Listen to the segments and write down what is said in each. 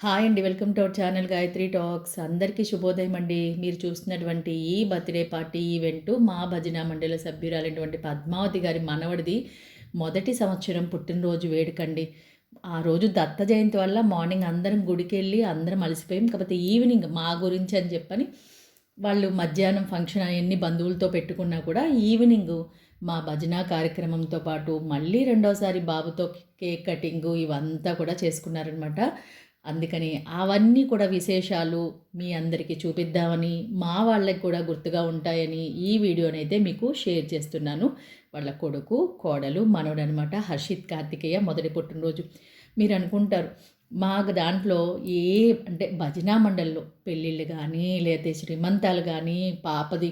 Hi అండి welcome to our channel Gayatri talks. అందరికీ శుభోదయం అండి. మీరు చూస్తున్నటువంటి ఈ బర్త్డే పార్టీ ఈవెంట్ మా భజన మండలి సభ్యురాలైనటువంటి పద్మావతి గారి మనవడిది మొదటి సంవత్సరం పుట్టినరోజు వేడుకండి. ఆ రోజు దత్త జయంతి వల్ల మార్నింగ్ అందరం గుడికి వెళ్ళి అందరం అలసిపోయాం. కాకపోతే ఈవినింగ్ మా గురించి అని చెప్పని వాళ్ళు మధ్యాహ్నం ఫంక్షన్ అవన్నీ బంధువులతో పెట్టుకున్నా కూడా ఈవినింగ్ మా భజన కార్యక్రమంతో పాటు మళ్ళీ రెండోసారి బాబుతో కేక్ కటింగు ఇవంతా కూడా చేసుకున్నారనమాట అందుకని అవన్నీ కూడా విశేషాలు మీ అందరికీ చూపిద్దామని మా వాళ్ళకి కూడా గుర్తుగా ఉంటాయని ఈ వీడియోనైతే మీకు షేర్ చేస్తున్నాను. వాళ్ళ కొడుకు కోడలు మనోడు అనమాట హర్షిత్ కార్తికేయ మొదటి పుట్టినరోజు. మీరు అనుకుంటారు మాకు దాంట్లో ఏ అంటే భజనా మండలిలో పెళ్ళిళ్ళు కానీ లేకపోతే శ్రీమంతాలు కానీ పాపది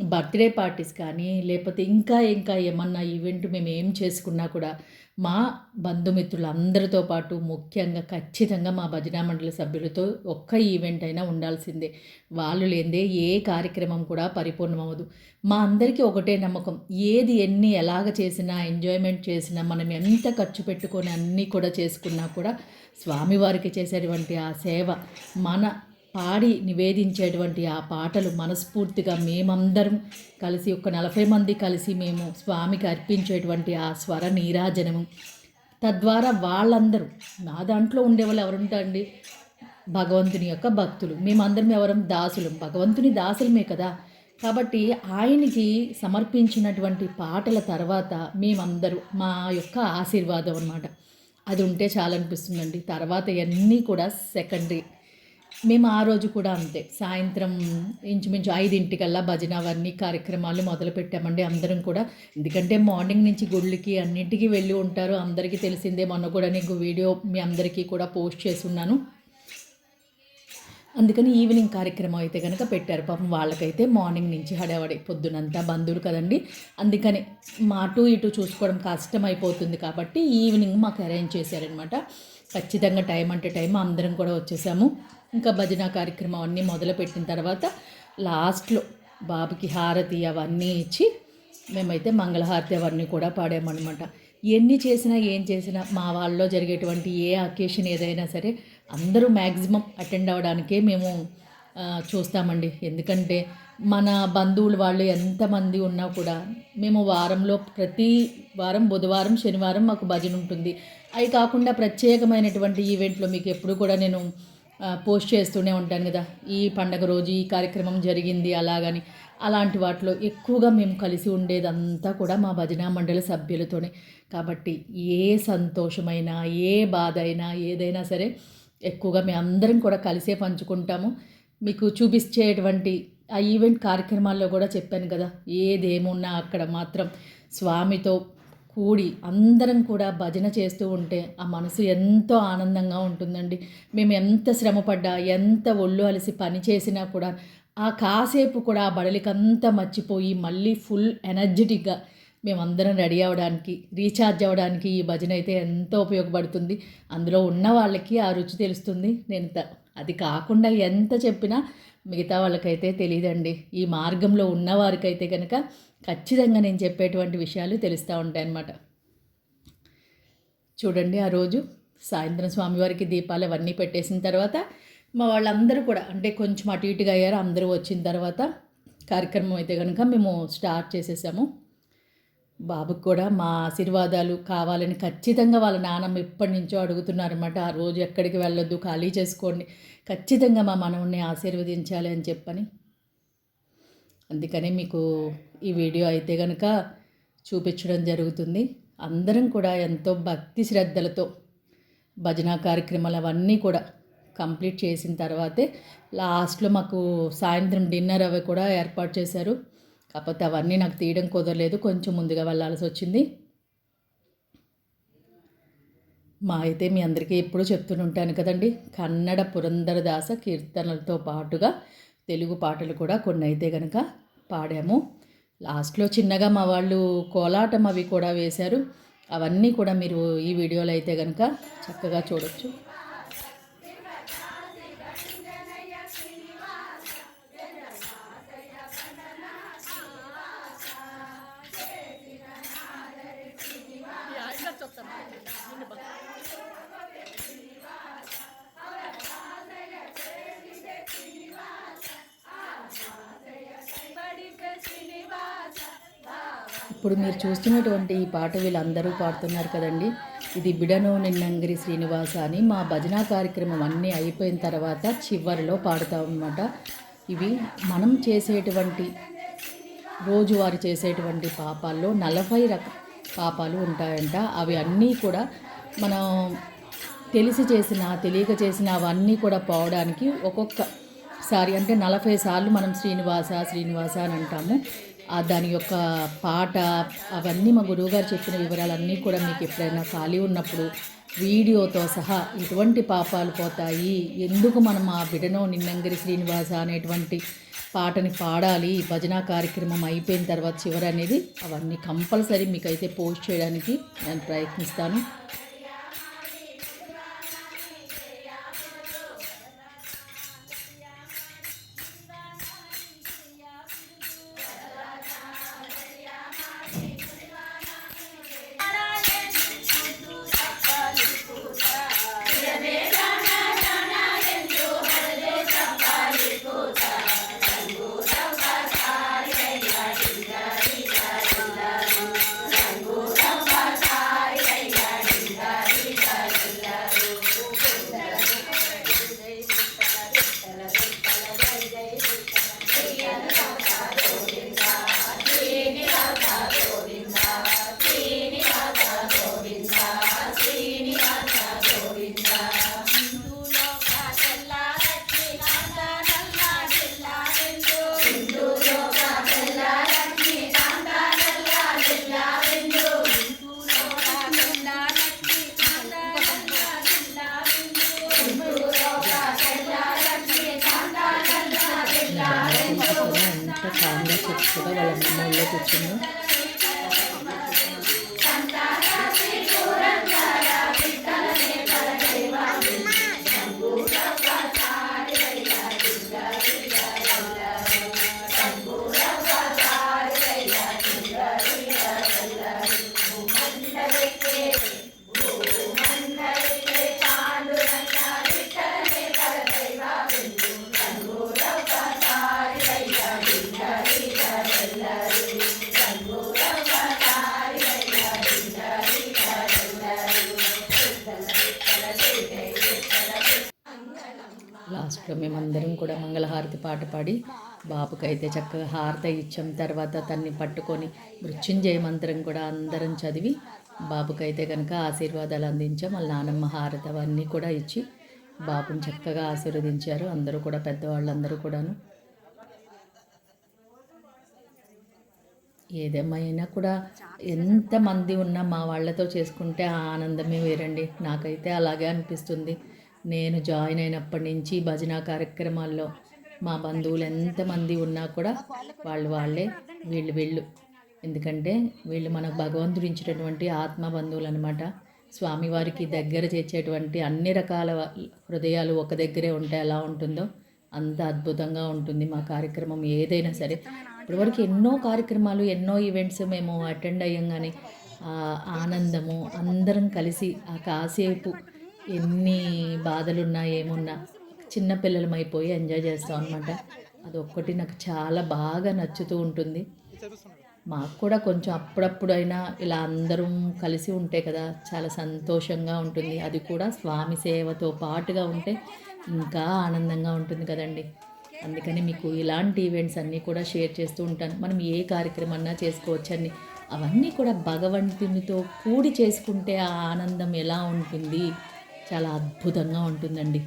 బర్త్డే పార్టీస్ కానీ లేకపోతే ఇంకా ఇంకా ఏమన్నా ఈవెంట్ మేము ఏం చేసుకున్నా కూడా మా బంధుమిత్రులందరితో పాటు ముఖ్యంగా ఖచ్చితంగా మా భజనా మండలి సభ్యులతో ఒక్క ఈవెంట్ అయినా ఉండాల్సిందే. వాళ్ళు లేదే ఏ కార్యక్రమం కూడా పరిపూర్ణమవ్వదు. మా అందరికీ ఒకటే నమ్మకం. ఏది ఎన్ని ఎలాగ చేసినా ఎంజాయ్మెంట్ చేసినా మనం ఎంత ఖర్చు పెట్టుకొని అన్నీ కూడా చేసుకున్నా కూడా స్వామివారికి చేసేటువంటి ఆ సేవ మన పాడి నివేదించేటువంటి ఆ పాటలు మనస్ఫూర్తిగా మేమందరం కలిసి ఒక నలభై మంది కలిసి మేము స్వామికి అర్పించేటువంటి ఆ స్వర నీరాజనము. తద్వారా వాళ్ళందరూ నా దాంట్లో ఉండేవాళ్ళు ఎవరుంటారండి భగవంతుని యొక్క భక్తులు. మేమందరం ఎవరం? దాసులు. భగవంతుని దాసులమే కదా. కాబట్టి ఆయనకి సమర్పించినటువంటి పాటల తర్వాత మేమందరూ మా యొక్క ఆశీర్వాదం అనమాట అది ఉంటే చాలనిపిస్తుందండి. తర్వాత ఇవన్నీ కూడా సెకండరీ. మేము ఆ రోజు కూడా అంతే. సాయంత్రం ఇంచుమించు ఐదింటికల్లా భజన అవన్నీ కార్యక్రమాలు మొదలు పెట్టామండి అందరం కూడా. ఎందుకంటే మార్నింగ్ నుంచి గుళ్ళకి అన్నింటికి వెళ్ళి ఉంటారు. అందరికీ తెలిసిందే మొన్న కూడా నీకు వీడియో మీ అందరికీ కూడా పోస్ట్ చేస్తున్నాను అందుకని ఈవినింగ్ కార్యక్రమం అయితే కనుక పెట్టారు. పాపం వాళ్ళకైతే మార్నింగ్ నుంచి హడావడి పొద్దునంతా బంధువులు కదండి. అందుకని మా అటు ఇటు చూసుకోవడం కష్టం అయిపోతుంది కాబట్టి ఈవినింగ్ మాకు అరేంజ్ చేశారనమాట ఖచ్చితంగా టైం అంటే టైం అందరం కూడా వచ్చేసాము. ఇంకా భజన కార్యక్రమం అన్నీ మొదలుపెట్టిన తర్వాత లాస్ట్లో బాబుకి హారతి అవన్నీ ఇచ్చి మేమైతే మంగళహారతి అవన్నీ కూడా పాడామన్నమాట. ఎన్ని చేసినా ఏం చేసినా మా వాళ్ళలో జరిగేటువంటి ఏ అకేషన్ ఏదైనా సరే అందరూ మ్యాక్సిమం అటెండ్ అవ్వడానికే మేము చూస్తామండి. ఎందుకంటే మన బంధువులు వాళ్ళు ఎంతమంది ఉన్నా కూడా మేము వారంలో ప్రతి వారం బుధవారం శనివారం మాకు భజన ఉంటుంది. అవి కాకుండా ప్రత్యేకమైనటువంటి ఈవెంట్లో మీకు ఎప్పుడు కూడా నేను పోస్ట్ చేస్తూనే ఉంటాను కదా. ఈ పండగ రోజు ఈ కార్యక్రమం జరిగింది అలాగని. అలాంటి వాటిలో ఎక్కువగా మేము కలిసి ఉండేదంతా కూడా మా భజనా మండలి సభ్యులతోనే. కాబట్టి ఏ సంతోషమైనా ఏ బాధ అయినా ఏదైనా సరే ఎక్కువగా మేము అందరం కూడా కలిసే పంచుకుంటాము. మీకు చూపించేటువంటి ఆ ఈవెంట్ కార్యక్రమాల్లో కూడా చెప్పాను కదా ఏదేమున్నా అక్కడ మాత్రం స్వామితో కూడి అందరం కూడా భజన చేస్తూ ఉంటే ఆ మనసు ఎంతో ఆనందంగా ఉంటుందండి. మేము ఎంత శ్రమపడ్డా ఎంత ఒళ్ళు అలసి పని చేసినా కూడా ఆ కాసేపు కూడా ఆ బడలికంతా మర్చిపోయి మళ్ళీ ఫుల్ ఎనర్జెటిక్గా మేమందరం రెడీ అవ్వడానికి రీఛార్జ్ అవ్వడానికి ఈ భజన అయితే ఎంతో ఉపయోగపడుతుంది. అందులో ఉన్న వాళ్ళకి ఆ రుచి తెలుస్తుంది. నేను అది కాకుండా ఎంత చెప్పినా మిగతా వాళ్ళకైతే తెలియదండి ఈ మార్గంలో ఉన్నవారికైతే కనుక ఖచ్చితంగా నేను చెప్పేటువంటి విషయాలు తెలుస్తూ ఉంటాయన్నమాట. చూడండి ఆ రోజు సాయంత్రం స్వామివారికి దీపాలు అవన్నీ పెట్టేసిన తర్వాత మా వాళ్ళందరూ కూడా అంటే కొంచెం అటు ఇటుగా అయ్యారు అందరూ వచ్చిన తర్వాత కార్యక్రమం అయితే కనుక మేము స్టార్ట్ చేసేసాము. బాబుకి కూడా మా ఆశీర్వాదాలు కావాలని ఖచ్చితంగా వాళ్ళ నాన్నమ్మ ఎప్పటి నుంచో అడుగుతున్నారన్నమాట. ఆ రోజు ఎక్కడికి వెళ్ళొద్దు ఖాళీ చేసుకోండి. ఖచ్చితంగా మా మనవుని ఆశీర్వదించాలి అని చెప్పని. అందుకని మీకు ఈ వీడియో అయితే కనుక చూపించడం జరుగుతుంది. అందరం కూడా ఎంతో భక్తి శ్రద్ధలతో భజన కార్యక్రమాలు అవన్నీ కూడా కంప్లీట్ చేసిన తర్వాతే లాస్ట్లో మాకు సాయంత్రం డిన్నర్ అవి కూడా ఏర్పాటు చేశారు. కాకపోతే అవన్నీ నాకు తీయడం కుదరలేదు. కొంచెం ముందుగా వెళ్ళాల్సి వచ్చింది. మా అయితే మీ అందరికీ ఎప్పుడూ చెప్తుంటాను కదండి. కన్నడ పురంధరదాస కీర్తనలతో పాటుగా తెలుగు పాటలు కూడా కొన్ని అయితే కనుక పాడాము. లాస్ట్లో చిన్నగా మా వాళ్ళు కోలాటం అవి కూడా వేశారు. అవన్నీ కూడా మీరు ఈ వీడియోలో అయితే కనుక చక్కగా చూడొచ్చు. ఇప్పుడు మీరు చూస్తున్నటువంటి ఈ పాట వీళ్ళందరూ పాడుతున్నారు కదండి. ఇది బిడను నిన్నంగిరి శ్రీనివాస అని మా భజన కార్యక్రమం అన్నీ అయిపోయిన తర్వాత చివరిలో పాడుతామన్నమాట. ఇవి మనం చేసేటువంటి రోజువారు చేసేటువంటి పాపాల్లో నలభై రక పాపాలు ఉంటాయంట. అవి అన్నీ కూడా మనం తెలిసి చేసిన తెలియక చేసిన అవన్నీ కూడా పోవడానికి ఒక్కొక్కసారి అంటే నలభై సార్లు మనం శ్రీనివాస శ్రీనివాస అని అంటాము. దాని యొక్క పాట అవన్నీ మా గురువుగారు చెప్పిన వివరాలన్నీ కూడా మీకు ఎప్పుడైనా ఖాళీ ఉన్నప్పుడు వీడియోతో సహా ఎటువంటి పాపాలు పోతాయి. ఎందుకు మనం ఆ బిడనో నిన్నంగిరి శ్రీనివాస అనేటువంటి పాటని పాడాలి? భజన కార్యక్రమం అయిపోయిన తర్వాత చివరి అనేది అవన్నీ కంపల్సరీ మీకైతే పోస్ట్ చేయడానికి నేను ప్రయత్నిస్తాను. ఎంత కామ్గా చెప్పుగా వాళ్ళ అమ్మమ్మ కూర్చున్నాం కూర్చుందో మేమందరం కూడా మంగళహారతి పాట పాడి బాబుకైతే చక్కగా హారతి ఇచ్చాం. తర్వాత తన్ని పట్టుకొని మృత్యుంజయ మంత్రం కూడా అందరం చదివి బాబుకైతే కనుక ఆశీర్వాదాలు అందించాం. వాళ్ళ నానమ్మ హారతి అవన్నీ కూడా ఇచ్చి బాబుని చక్కగా ఆశీర్వదించారు. అందరూ కూడా పెద్దవాళ్ళందరూ కూడాను. ఏదేమైనా కూడా ఎంతమంది ఉన్నా మా వాళ్ళతో చేసుకుంటే ఆ ఆనందమే వేరండి. నాకైతే అలాగే అనిపిస్తుంది. నేను జాయిన్ అయినప్పటి నుంచి భజన కార్యక్రమాల్లో మా బంధువులు ఎంతమంది ఉన్నా కూడా వాళ్ళు వాళ్ళే వీళ్ళు వీళ్ళు. ఎందుకంటే వీళ్ళు మనకు భగవంతుడు ఇచ్చినటువంటి ఆత్మ బంధువులు అనమాట స్వామివారికి దగ్గర చేర్చేటువంటి అన్ని రకాల హృదయాలు ఒక దగ్గరే ఉంటే ఎలా ఉంటుందో అంత అద్భుతంగా ఉంటుంది మా కార్యక్రమం ఏదైనా సరే. ఇప్పటివరకు ఎన్నో కార్యక్రమాలు ఎన్నో ఈవెంట్స్ మేము అటెండ్ అయ్యాం కానీ ఆనందము అందరం కలిసి ఆ కాసేపు ఎన్ని బాధలున్నా ఏమున్నా చిన్నపిల్లలం అయిపోయి ఎంజాయ్ చేస్తాం అనమాట అదొక్కటి నాకు చాలా బాగా నచ్చుతూ ఉంటుంది. మాకు కూడా కొంచెం అప్పుడప్పుడైనా ఇలా అందరం కలిసి ఉంటే కదా చాలా సంతోషంగా ఉంటుంది. అది కూడా స్వామి సేవతో పాటుగా ఉంటే ఇంకా ఆనందంగా ఉంటుంది కదండి. అందుకని మీకు ఇలాంటి ఈవెంట్స్ అన్నీ కూడా షేర్ చేస్తూ ఉంటాను. మనం ఏ కార్యక్రమన్నా చేసుకోవచ్చని. అవన్నీ కూడా భగవంతునితో కూడి చేసుకుంటే ఆ ఆనందం ఎలా ఉంటుంది? చాలా అద్భుతంగా ఉంటుందండి.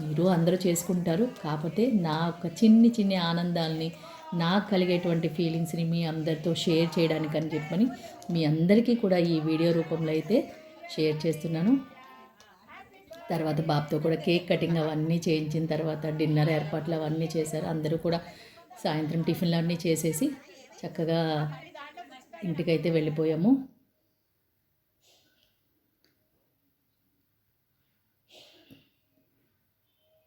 మీరు అందరూ చేసుకుంటారు. కాకపోతే నా ఒక చిన్ని చిన్ని ఆనందాల్ని నాకు కలిగేటువంటి ఫీలింగ్స్ని మీ అందరితో షేర్ చేయడానికి అని చెప్పని మీ అందరికీ కూడా ఈ వీడియో రూపంలో అయితే షేర్ చేస్తున్నాను. తర్వాత బాబుతో కూడా కేక్ కటింగ్ అవన్నీ చేయించిన తర్వాత డిన్నర్ ఏర్పాట్లు అవన్నీ చేశారు. అందరూ కూడా సాయంత్రం టిఫిన్లు అన్నీ చేసేసి చక్కగా ఇంటికైతే వెళ్ళిపోయాము.